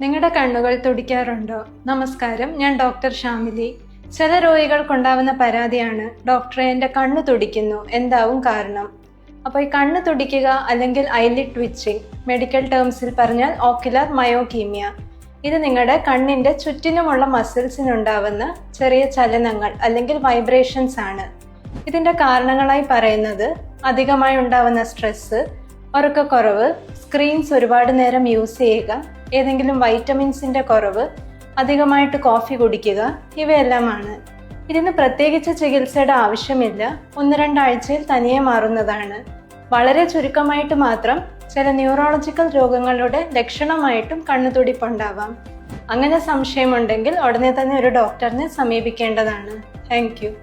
നിങ്ങളുടെ കണ്ണുകൾ തുടിക്കാറുണ്ടോ? നമസ്കാരം ഞാൻ ഡോക്ടർ ഷാമിലി ചില രോഗികൾക്കുണ്ടാവുന്ന പരാതിയാണ് ഡോക്ടറെ എന്റെ കണ്ണ് തുടിക്കുന്നു. എന്താവും കാരണം? അപ്പോൾ ഈ കണ്ണ് തുടിക്കുക അല്ലെങ്കിൽ ഐലിഡ് ട്വിച്ചിങ് മെഡിക്കൽ ടേംസിൽ പറഞ്ഞാൽ ഓക്കുലർ മയോകീമിയ ഇത് നിങ്ങളുടെ കണ്ണിന്റെ ചുറ്റിനുമുള്ള മസിൽസിനുണ്ടാവുന്ന ചെറിയ ചലനങ്ങൾ അല്ലെങ്കിൽ വൈബ്രേഷൻസ് ആണ്. ഇതിന്റെ കാരണങ്ങളായി പറയുന്നത് അധികമായി ഉണ്ടാവുന്ന സ്ട്രെസ്സ് ഉറക്കക്കുറവ് സ്ക്രീൻസ് ഒരുപാട് നേരം യൂസ് ചെയ്യുക ഏതെങ്കിലും വൈറ്റമിൻസിന്റെ കുറവ് അധികമായിട്ട് കോഫി കുടിക്കുക ഇവയെല്ലാമാണ്. ഇതിന് പ്രത്യേകിച്ച് ചികിത്സയുടെ ആവശ്യമില്ല. ഒന്ന് രണ്ടാഴ്ചയിൽ തനിയെ മാറുന്നതാണ്. വളരെ ചുരുക്കമായിട്ട് മാത്രം ചില ന്യൂറോളജിക്കൽ രോഗങ്ങളുടെ ലക്ഷണമായിട്ടും കണ്ണുതുടിപ്പുണ്ടാവാം. അങ്ങനെ സംശയമുണ്ടെങ്കിൽ ഉടനെ തന്നെ ഒരു ഡോക്ടറിനെ സമീപിക്കേണ്ടതാണ്. താങ്ക്